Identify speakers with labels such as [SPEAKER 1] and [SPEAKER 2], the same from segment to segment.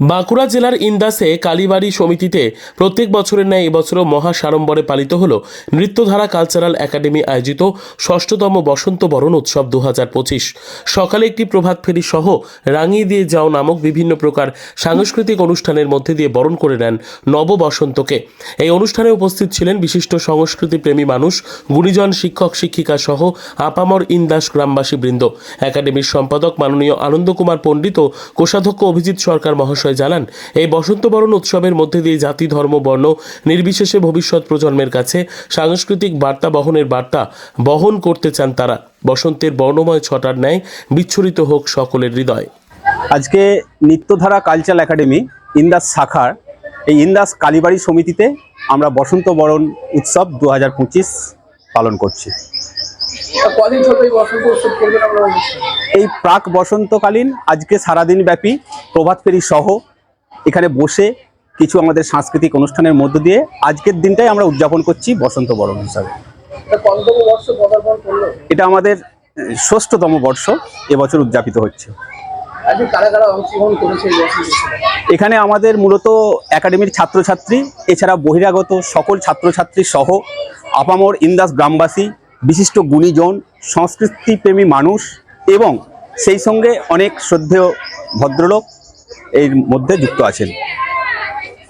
[SPEAKER 1] বাঁকুড়া জেলার ইন্দাসে কালীবাড়ি সমিতিতে প্রত্যেক বছরের ন্যায় এবছরও মহা সাড়ম্বরে পালিত হল নৃত্যধারা কালচারাল একাডেমি আয়োজিত ষষ্ঠতম বসন্ত বরণ উৎসব দু পঁচিশ। সকালে একটি প্রভাত ফেরি সহ রাঙিয়ে দিয়ে যাও নামক বিভিন্ন প্রকার সাংস্কৃতিক অনুষ্ঠানের মধ্যে দিয়ে বরণ করে নেন নব বসন্তকে এই অনুষ্ঠানে উপস্থিত ছিলেন বিশিষ্ট সংস্কৃতিপ্রেমী মানুষ, গুণীজন শিক্ষক, শিক্ষিকা সহ আপামর ইন্দাস গ্রামবাসী বৃন্দ একাডেমির সম্পাদক মাননীয় আনন্দকুমার পণ্ডিত ও কোষাধ্যক্ষ অভিজিৎ সরকার মহাশয় জানান এই বসন্ত বরণ উৎসবের মধ্যে দিয়ে জাতি ধর্ম বর্ণ নির্বিশেষে ভবিষ্যৎ প্রজন্মের কাছে সাংস্কৃতিক বার্তা বহনের বার্তা বহন করতে চান তারা। বসন্তের বর্ণময় ছটার ন্যায় বিচ্ছুরিত হোক সকলের হৃদয়।
[SPEAKER 2] আজকে নিত্যধারা কালচারাল একাডেমি ইন্দাস শাখার এই ইন্দাস কালীবাড়ি সমিতিতে আমরা বসন্ত বরণ উৎসব দু হাজার পঁচিশ
[SPEAKER 3] পালন করছি? এই
[SPEAKER 2] প্রাক বসন্তকালীন আজকে সারাদিন ব্যাপী প্রভাত ফেরি সহ এখানে বসে কিছু আমাদের সাংস্কৃতিক অনুষ্ঠানের মধ্য দিয়ে আজকের দিনটাই আমরা উদযাপন করছি বসন্ত বরণ হিসাবে। এটা আমাদের ষষ্ঠতম বর্ষ এবছর উদযাপিত হচ্ছে? এখানে আমাদের মূলত একাডেমির ছাত্রছাত্রী এছাড়া বহিরাগত সকল ছাত্রছাত্রী সহ আপামর ইন্দাস গ্রামবাসী বিশিষ্ট গুণীজন সংস্কৃতিপ্রেমী মানুষ এবং সেই সঙ্গে অনেক শ্রদ্ধেয় ভদ্রলোক এর মধ্যে যুক্ত আছেন।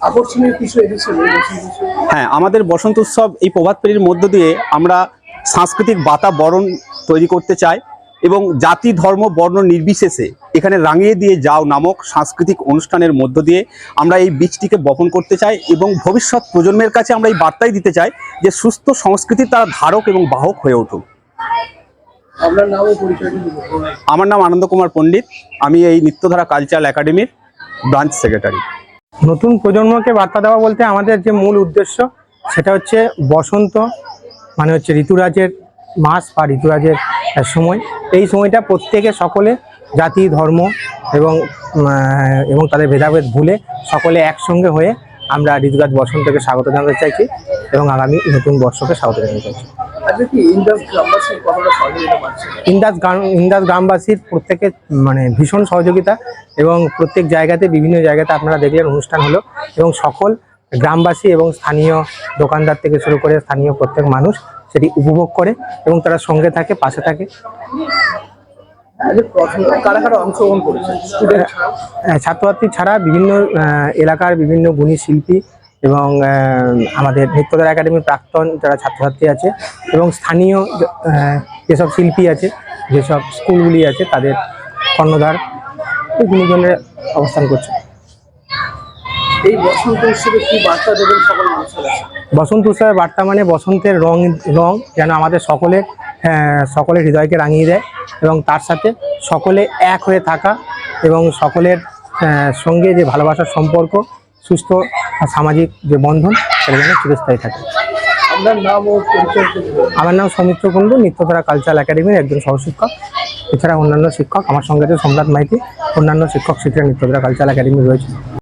[SPEAKER 3] আকর্ষণীয় কিছু
[SPEAKER 2] হ্যাঁ আমাদের বসন্ত উৎসব এই প্রভাত ফেরির মধ্য দিয়ে আমরা সাংস্কৃতিক বাতাবরণ তৈরি করতে চাই এবং জাতি ধর্ম বর্ণ নির্বিশেষে এখানে রাঙিয়ে দিয়ে যাও নামক সাংস্কৃতিক অনুষ্ঠানের মধ্য দিয়ে আমরা এই বীজটিকে বপন করতে চাই এবং ভবিষ্যৎ প্রজন্মের কাছে আমরা এই বার্তাই দিতে চাই যে সুস্থ সংস্কৃতির তারা ধারক এবং বাহক হয়ে উঠুক। আমার নাম আনন্দ কুমার পণ্ডিত। আমি এই নিত্যধারা কালচারাল একাডেমির ব্রাঞ্চ সেক্রেটারি।
[SPEAKER 4] নতুন প্রজন্মকে বার্তা দেওয়া বলতে আমাদের যে মূল উদ্দেশ্য, সেটা হচ্ছে বসন্ত মানে হচ্ছে ঋতুরাজের মাস বা ঋতুরাজের সময়। এই সময়টা প্রত্যেকে সকলে জাতি, ধর্ম এবং এবং তাদের ভেদাভেদ ভুলে সকলে একসঙ্গে হয়ে আমরা ঋতুরাজ বসন্তকে স্বাগত জানাতে চাইছি এবং আগামী নতুন বর্ষকে স্বাগত জানাতে চাইছি।
[SPEAKER 3] ইন্দাস গ্রামবাসীর
[SPEAKER 4] ইন্দাস প্রত্যেকের মানে ভীষণ সহযোগিতা এবং প্রত্যেক জায়গাতে বিভিন্ন জায়গাতে আপনারা দেখলেন অনুষ্ঠান হলো এবং সকল গ্রামবাসী এবং স্থানীয় দোকানদার থেকে শুরু করে স্থানীয় প্রত্যেক মানুষ সেটি উপভোগ করে এবং তারা সঙ্গে থাকে পাশে থাকে।
[SPEAKER 3] কারা কারা অংশগ্রহণ করেছে স্টুডেন্ট
[SPEAKER 4] ছাত্রছাত্রী ছাড়া বিভিন্ন এলাকার বিভিন্ন গুণী শিল্পী এবং আমাদের নৃত্যধারা একাডেমির প্রাক্তন যারা ছাত্রছাত্রী আছে এবং স্থানীয় যেসব শিল্পী আছে যেসব স্কুলগুলি আছে তাদের কর্ণধার এই গুণীজনের অবস্থান করছে।
[SPEAKER 3] এই বসন্ত উৎসবে কি বার্তা দেবেন সকল মানুষের
[SPEAKER 4] বসন্ত উৎসবের বার্তা মানে বসন্তের রং রং যেন আমাদের সকলের সকলের হৃদয়কে রাঙিয়ে দেয় এবং তার সাথে সকলে এক হয়ে থাকা এবং সকলের সঙ্গে যে ভালোবাসার সম্পর্ক সুস্থ সামাজিক যে বন্ধন সেটা যেন চিরস্থায়ী থাকে। আমার নাম সৌমিত্র কুণ্ডু নিত্যতারা কালচারাল একাডেমির একজন সহশিক্ষক। এছাড়া অন্যান্য শিক্ষক আমার সঙ্গে আছে সম্রাট মাইতি অন্যান্য শিক্ষক শিক্ষিকা নিত্যতারা কালচারাল একাডেমি রয়েছে।